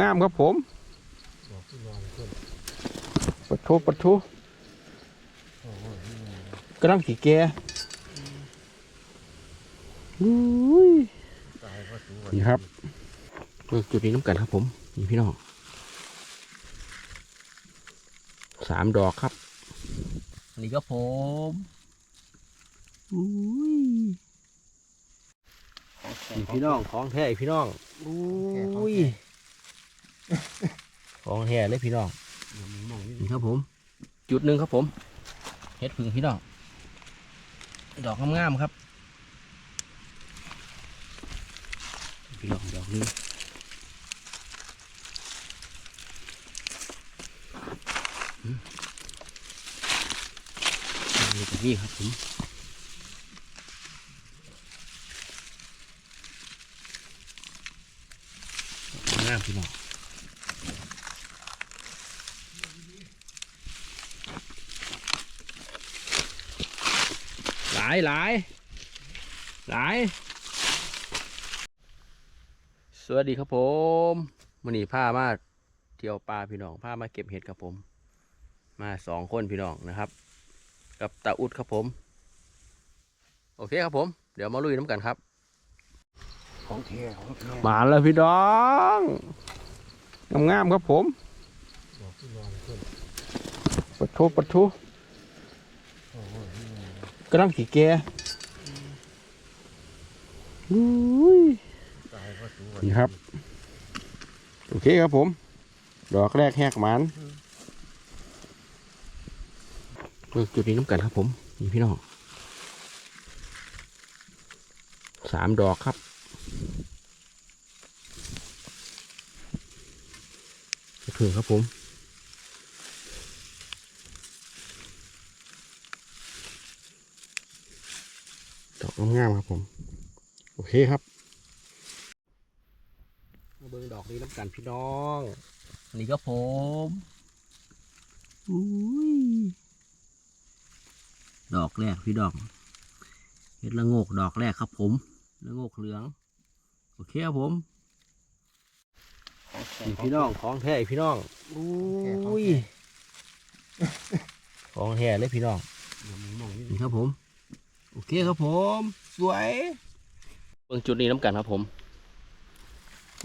งามๆครับผมดอกที่นอนขึ้นปะทุปะทุโอ้โหนี่มันกำลังสีแก่อุ้ยตายเพราะสูงกว่านี่ครับเบิ่งจุดนี้น้ำกันครับผมนี่พี่น้องสามดอกครับอันนี้ก็ผมอุ้ยนี่พี่น้องของแท้อีกพี่น้องอุ้ย ของแท้เลยพี่น้องเดี๋ยวมีหมองนี่นี่ครับผม จุดหนึ่งครับผมเฮ็ดพึ่งพี่น้องดอกงามๆครับพี่น้องดอกนี้อืมนี่ตรงนี้ครับผมดอกงามพี่น้องายหลายหลาย สวัสดีครับผมมันนี้พามาเที่ยวป่าพี่น้องพามาเก็บเห็ดครับผม มาสองคนพี่น้องนะครับ กับตาอุดครับผม โอเคครับผม เดี๋ยวมาลุยน้ำกันครับ ของแท้ของแท้มาแล้วพี่น้องงามๆครับผมดอกที่นอนขึ้นปะทุปะทุโอ้โหนี่มัน กำลังสีแก่อุ้ยตายเพราะสูงกว่านี่ครับ โอเคครับผม ดอกแรกแหกหมันเบิ่งจุดนี้น้ำกันครับผม นี่พี่น้องสามดอกครับถึงครับผม ดอก งามๆครับผม โอเคครับมาเบิ่งดอกนี้น้ำกันพี่น้องนี่ก็ผมอุ้ยดอกแรกพี่ดอกเห็ดละโงกดอกแรกครับผมละโงกเหลือง โอเคครับผมของแท้นี่พี่น้องของแท้อีกพี่น้องอุ้ยของแท้เลยพี่น้องเดี๋ยวมีหมองนี่นี่ครับผม โอเคครับผม สวยเบิ่งจุดนี้น้ำกันครับผม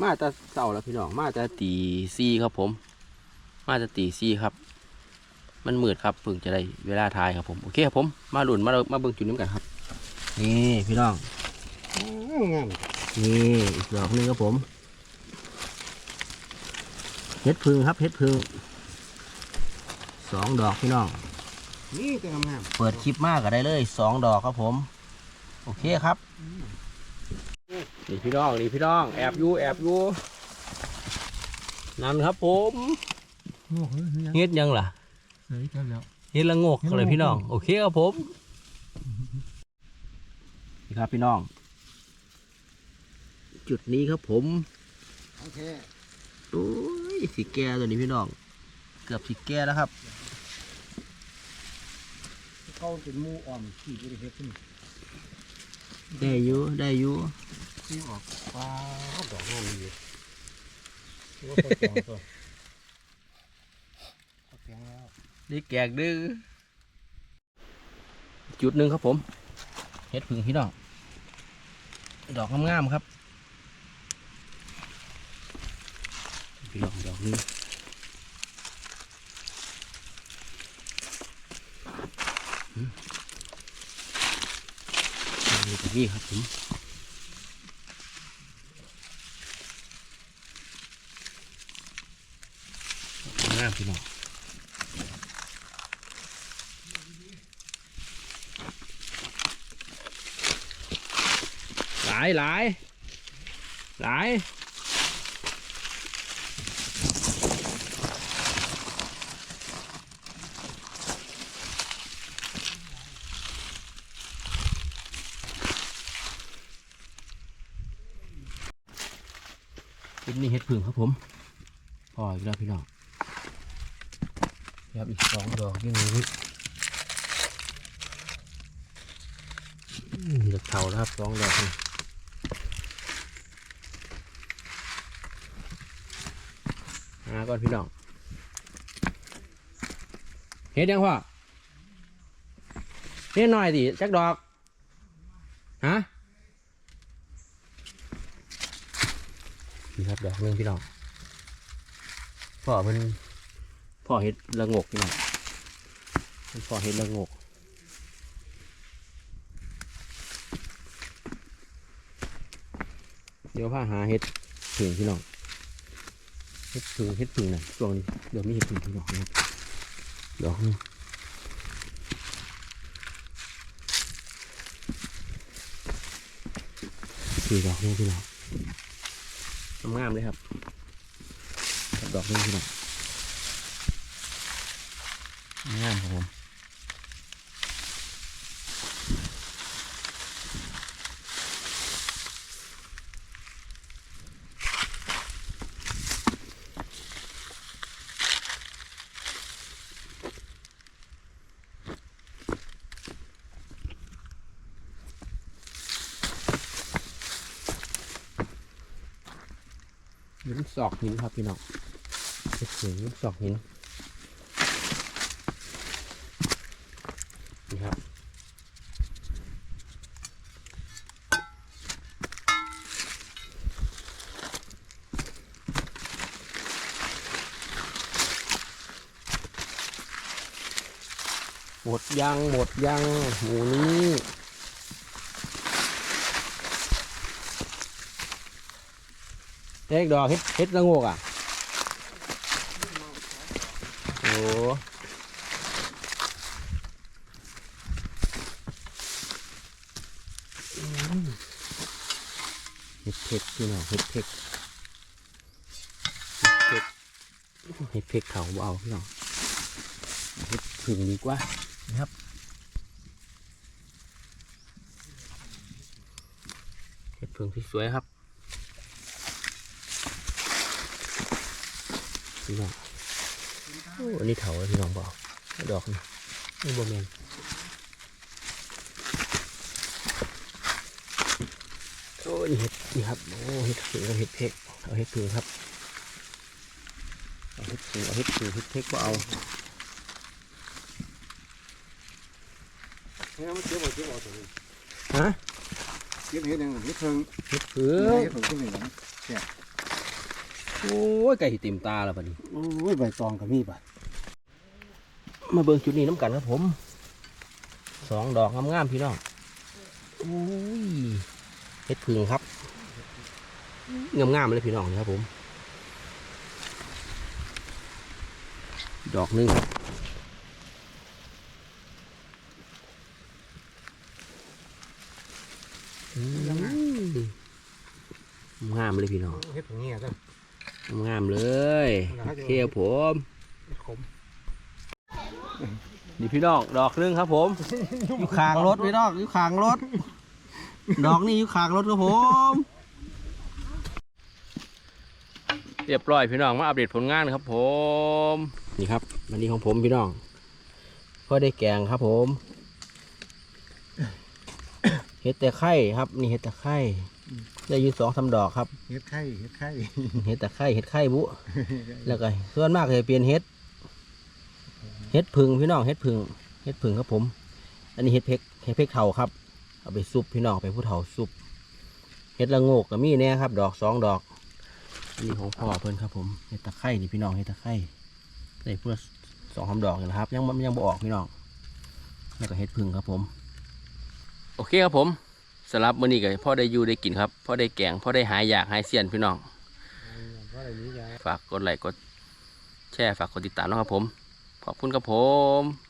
มาจะเศร้าแล้วพี่น้อง มาจะตีซี่ครับผม มาจะตีซี่ครับ มันมืดครับเพิ่งจะได้เวลาทายครับผมโอเคครับผมมาหลุนมามาเบิ่งจุดนี้กันครับ นี่พี่น้องงามนี่อีกดอกหนึงครับผมเฮ็ดพึ่งครับเฮ็ดพึ่งสองดอกพี่น้อง นี่ก็งามเปิดคลิปมากก็ได้เลยสองดอกครับผม โอเคครับนี่พี่น้องนี่พี่น้องแอบอยู่แอบอยู่นั่นครับผมโอ้โหนี่ยังเฮ็ดยังล่ะเฮ้ยกันแล้วเฮ็ดละโงกกันเลยพี่น้อง โอเคครับผมนี่ครับพี่น้อง จุดนี้ครับผมของแท้โอ้ยสีแก่ตัวนี้พี่น้อง เกือบสีแก่แล้วครับ เขาเป็นหมูอ่อมที่บริเวณขึ้นได้อยู่ได้อยู่ที่ออกว้าวดอกงามดีว่าเขาแข็งตัวเขาแข็งแล้วได้แกกดื้อจุดหนึ่งครับผมเฮ็ดพึ่งพี่น้องดอกงามๆครับพี่น้องดอกนี้อืม นี่ตรงนี้ครับผมงามพี่น้องหลายหลายหลาย เป็นนี่เห็ดผึ่งครับผมพออีกแล้วพี่น้องครับอีกสองดอกยังนี้อืมเหลือเท่าแล้วครับสองดอกนี่าก่อนพี่น้องเฮ็ดยังพ่อเฮ็ดหน่อยดิจักดอก ฮะ นี่ครับดองพี่น้องพ่อเพิ่นพ่อเฮ็ดละงกพี่น้องเพิ่นพ่อเฮ็ดละงกเดี๋ยวพาหาเฮ็ดผึ่งพี่น้องเฮ็ดผึ่งเฮ็ดผึ่งนะช่วงนี้เดี๋ยวไมีเฮ็ดผึ่งพี่น้องนะดอกหนึงสี่ดอกนี่พี่น้อง งามๆเลยครับกับดอกนี้พี่น้องงามครับผม หินศอกหินครับพี่น้องหินศอกหินนี่ครับหมดยังหมดยังหมูนี้ เด็กดอกเฮ็ดเฮ็ดละโงกอะโอ้เห็ดเผ็ดพี่น้องเห็ดเผ็ดเห็ดเผ็ดเห็ดเผ็ดเขาเอาพี่น้องเห็ดผึ่งดีกว่านะครับเห็ดผึ่งที่สวยครับ พี่น้องโอ้อันนี้เถาแล้วพี่น้องบอกดอกนี่นี่บแมนโอ้นี่เห็ดนี่ครับโอ้เห็ดผึ่งกับเห็ดเพกเอาเห็ดผึ่งครับเอาเห็ดผึ่งเอาเห็ดผึ่งเห็ดเพกก็เอาเนี่ยมันเก็บเอาเก็บเอาตัวนี้ฮะเก็บเห็ดหนึ่งเห็ดเพิ่งเห็ดผึ่งเห็ดเพิ่งขึ้นหนึ่งนะ โอ้ยไก่เต็มตาแล้วบัดนี้โอ้ยใบตองก็มีบัดมาเบิ่งจุดนี้น้ำกันครับผมสองดอกงามๆพี่น้องโอ้ยเห็ดผึ่งครับงามๆเลยพี่น้องนี่ครับผม ดอกหนึงครับอืมงามเลยพี่น้องเห็ดเพิ่งเงี้ยจ้ะ งามเลยเที่ยวผมเห็ดขมนี่พี่น้องดอกหนึงครับ ผมอยู่ขางรถพี่น้องอยู่ขางรถ ดอกนี้อยู่ขางรถครับผม เรียบร้อยพี่น้องมาอัปเดตผลงานครับ ผม นี่ครับวันนี้ของผมพี่น้องก็ได้แกงครับผม เห็ดแต่ไข่ครับ นี่เห็ดแต่ไข่ ได้อยู่สองสามดอกครับเห็ดไข่เห็ดไข่เห็ดแต่ไข่เห็ดไข่บุแล้วก็ส่วนมากจะเปลี่ยนเห็ดเห็ดผึ่งพี่น้องเห็ดผึ่งเห็ดผึ่งครับผม อันนี้เห็ดเพกเห็ดเพกเถาครับ เอาไปซุปพี่น้องไปผู้เถาซุปเห็ดละโงกก็มีเนี่ยครับ ดอกสองดอกอันนี่ของพ่อเพิ่นครับผมเห็ดตะไคร่นี่พี่น้องเห็ดตะไคร่ได้พูดสองสามดอกนี่นะครับ ยังบ่ยังบ่ออกพี่น้องแล้วก็เห็ดผึ่งครับผม โอเคครับผม สำรับมื้อนี้ก็พ่อได้อยู่ได้กินครับพ่อได้แกงพ่อได้หายอยากหายเสียนพี่น้อง ฝากกดไลค์กดแชร์ฝากกดติดตามนะครับผม ขอบคุณครับผม